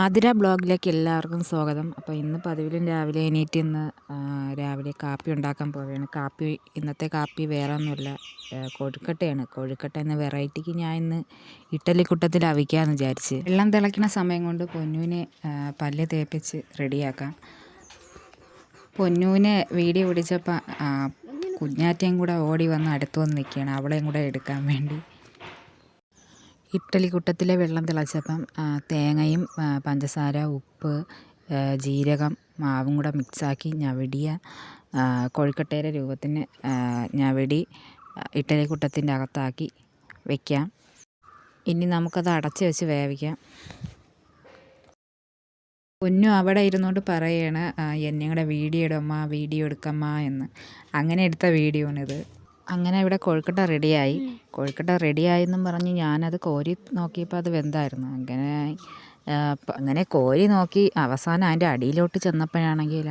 ആതിര ബ്ലോഗിലേക്ക് എല്ലാവർക്കും സ്വാഗതം. അപ്പോൾ ഇന്ന് പതിവിലും രാവിലെ എണീറ്റ് ഇന്ന് രാവിലെ കാപ്പി ഉണ്ടാക്കാൻ പോവുകയാണ്. കാപ്പി ഇന്നത്തെ കാപ്പി വേറെ ഒന്നുമില്ല കോഴിക്കട്ടയാണ്. കോഴിക്കട്ട എന്ന വെറൈറ്റിക്ക് ഞാൻ ഇന്ന് ഇഡ്ഡലിക്കുട്ടത്തിൽ അവിക്കാമെന്ന് വിചാരിച്ച്. വെള്ളം തിളയ്ക്കുന്ന സമയം കൊണ്ട് പൊന്നുവിനെ പല്ല് തേപ്പിച്ച് റെഡിയാക്കാം. പൊന്നുവിനെ വീഡിയോ പിടിച്ചപ്പോൾ കുഞ്ഞാറ്റയും കൂടെ ഓടി വന്ന് അടുത്ത് വന്ന് നിൽക്കുകയാണ്. അവളെയും കൂടെ എടുക്കാൻ വേണ്ടി. ഇഡ്ഡലിക്കുട്ടത്തിലെ വെള്ളം തിളച്ചപ്പം തേങ്ങയും പഞ്ചസാര ഉപ്പ് ജീരകം മാവും കൂടെ മിക്സാക്കി ഞവടിയ കൊഴുക്കട്ടയുടെ രൂപത്തിന് ഞവടി ഇഡ്ഡലി കുട്ടത്തിന്റെ അകത്താക്കി വയ്ക്കാം ഇനി നമുക്കത് അടച്ച് വെച്ച് വേവിക്കാം. പൊന്നു അവിടെ ഇരുന്നുകൊണ്ട് പറയാണ് എന്നെ കൂടെ വീഡിയോ ഇടമ്മ വീഡിയോ എടുക്കമ്മ എന്ന്. അങ്ങനെ എടുത്ത വീഡിയോ ആണിത് അങ്ങനെ ഇവിടെ കൊഴുക്കട്ട റെഡിയായി. കൊഴുക്കട്ട റെഡിയായെന്നും പറഞ്ഞ് ഞാനത് കോരി നോക്കിയപ്പോൾ അത് വെന്തായിരുന്നു. അങ്ങനെ അങ്ങനെ കോരി നോക്കി അവസാനം അതിന്റെ അടിയിലോട്ട് ചെന്നപ്പോഴാണെങ്കിൽ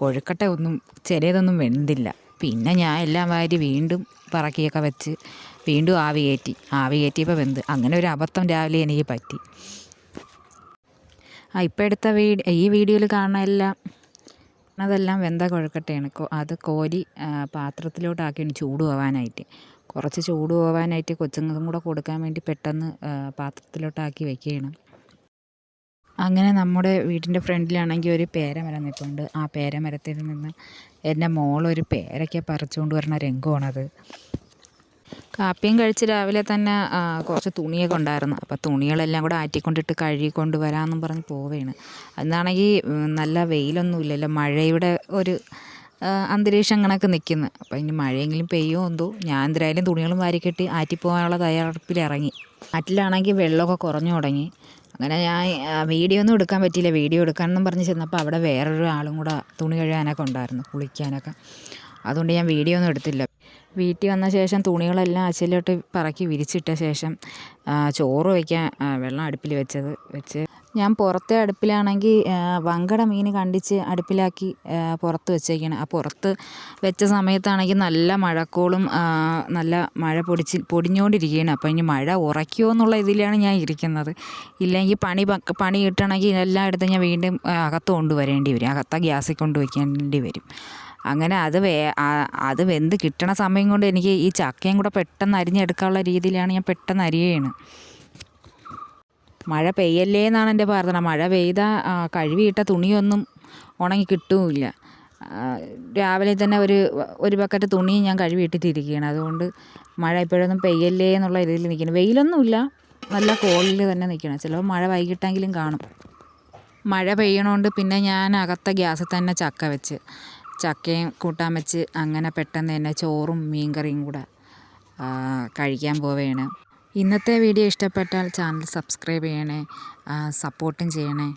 കൊഴുക്കട്ട ഒന്നും ചെറിയതൊന്നും വെന്തില്ല. പിന്നെ ഞാൻ എല്ലാം വാരി വീണ്ടും പറക്കിയൊക്കെ വെച്ച് വീണ്ടും ആവി കയറ്റി. ആവി കയറ്റിയപ്പോൾ വെന്ത്. അങ്ങനെ ഒരു അബദ്ധം രാവിലെ എനിക്ക് പറ്റി. ആ ഇപ്പം എടുത്ത വീഡിയോ ഈ വീഡിയോയിൽ കാണുന്ന എല്ലാം അതെല്ലാം വെന്ത കൊഴുക്കട്ടയാണ് അത് കോരി പാത്രത്തിലോട്ടാക്കിയാണ് ചൂട് പോവാനായിട്ട്. കുറച്ച് ചൂട് പോവാനായിട്ട് കൊച്ചുങ്ങൾക്കും കൂടെ കൊടുക്കാൻ വേണ്ടി പെട്ടെന്ന് പാത്രത്തിലോട്ടാക്കി വെക്കുകയാണ് അങ്ങനെ നമ്മുടെ വീടിന്റെ ഫ്രണ്ടിലാണെങ്കിൽ ഒരു പേരമരം നിൽപ്പുണ്ട് ആ പേരമരത്തിൽ നിന്ന് എന്റെ മോളൊരു പേരയ്ക്ക പറിച്ചുകൊണ്ട് വരുന്ന രംഗമാണത്. കാപ്പിയും കഴിച്ച് രാവിലെ തന്നെ കുറച്ച് തുണിയൊക്കെ ഉണ്ടായിരുന്നു. അപ്പോൾ തുണികളെല്ലാം കൂടെ ആറ്റിക്കൊണ്ടിട്ട് കഴുകിക്കൊണ്ട് വരാമെന്നും പറഞ്ഞ് പോവുകയാണ് അന്നാണെങ്കിൽ നല്ല വെയിലൊന്നും ഇല്ലല്ലോ. മഴയുടെ ഒരു അന്തരീക്ഷം കണക്ക് നിൽക്കുന്നു അപ്പോൾ ഇനി മഴയെങ്കിലും പെയ്യോ എന്തോ. ഞാൻ എന്തായാലും തുണികളും വാരിക്കെട്ടി ആറ്റിപ്പോകാനുള്ള തയ്യാറെടുപ്പിൽ ഇറങ്ങി. ആറ്റിലാണെങ്കിൽ വെള്ളമൊക്കെ കുറഞ്ഞു തുടങ്ങി. അങ്ങനെ ഞാൻ വീഡിയോ ഒന്നും എടുക്കാൻ പറ്റിയില്ല. വീഡിയോ എടുക്കാനെന്നും പറഞ്ഞ് ചെന്നപ്പോൾ അവിടെ വേറൊരു ആളും കൂടെ തുണി കഴുകാനൊക്കെ ഉണ്ടായിരുന്നു. കുളിക്കാനൊക്കെ. അതുകൊണ്ട് ഞാൻ വീഡിയോ ഒന്നും എടുത്തില്ല. വീട്ടിൽ വന്ന ശേഷം തുണികളെല്ലാം അച്ചിലോട്ട് പറക്കി വിരിച്ചിട്ട ശേഷം ചോറ് വയ്ക്കാൻ വെള്ളം അടുപ്പിൽ വെച്ചത് വെച്ച് ഞാൻ പുറത്തെ അടുപ്പിലാണെങ്കിൽ വങ്കട മീൻ കണ്ടിച്ച് അടുപ്പിലാക്കി പുറത്ത് വെച്ചേക്കാണ്. ആ പുറത്ത് വെച്ച സമയത്താണെങ്കിൽ നല്ല മഴക്കോളും നല്ല മഴ പൊടിച്ച് പൊടിഞ്ഞുകൊണ്ടിരിക്കുകയാണ് അപ്പോൾ ഇനി മഴ ഉറയ്ക്കുമോ എന്നുള്ള ഇതിലാണ് ഞാൻ ഇരിക്കുന്നത്. ഇല്ലെങ്കിൽ പണി പണി കിട്ടണമെങ്കിൽ എല്ലായിടത്തും ഞാൻ വീണ്ടും അകത്ത് കൊണ്ടുവരേണ്ടി വരും. അകത്ത ഗ്യാസിൽ കൊണ്ടുവയ്ക്കേണ്ടി വരും. അങ്ങനെ അത് വേ അത് വെന്ത് കിട്ടണ സമയം കൊണ്ട് എനിക്ക് ഈ ചക്കയും കൂടെ പെട്ടെന്ന് അരിഞ്ഞെടുക്കാനുള്ള രീതിയിലാണ് ഞാൻ പെട്ടെന്ന് അരിയുകയാണ്. മഴ പെയ്യല്ലേ എന്നാണ് എന്റെ പ്രാർത്ഥന. മഴ പെയ്ത കഴുകിയിട്ട തുണിയൊന്നും ഉണങ്ങി കിട്ടുമില്ല രാവിലെ തന്നെ ഒരു ഒരു ബക്കറ്റ് തുണി ഞാൻ കഴുകിയിട്ടിട്ടിരിക്കുകയാണ്. അതുകൊണ്ട് മഴ ഇപ്പോഴൊന്നും പെയ്യല്ലേ എന്നുള്ള രീതിയിൽ നിൽക്കുന്നു വെയിലൊന്നുമില്ല. നല്ല കോളിൽ തന്നെ നിൽക്കണം ചിലപ്പോൾ മഴ വൈകിട്ടെങ്കിലും കാണും. മഴ പെയ്യണോണ്ട് പിന്നെ ഞാൻ അകത്ത ഗ്യാസിൽ തന്നെ ചക്ക വെച്ച് ചക്കയും കൂട്ടാൻ വെച്ച് അങ്ങനെ പെട്ടെന്ന് തന്നെ ചോറും മീൻകറിയും കൂടെ കഴിക്കാൻ പോവുകയാണ് ഇന്നത്തെ വീഡിയോ ഇഷ്ടപ്പെട്ടാൽ ചാനൽ സബ്സ്ക്രൈബ് ചെയ്യണേ സപ്പോർട്ടും ചെയ്യണേ.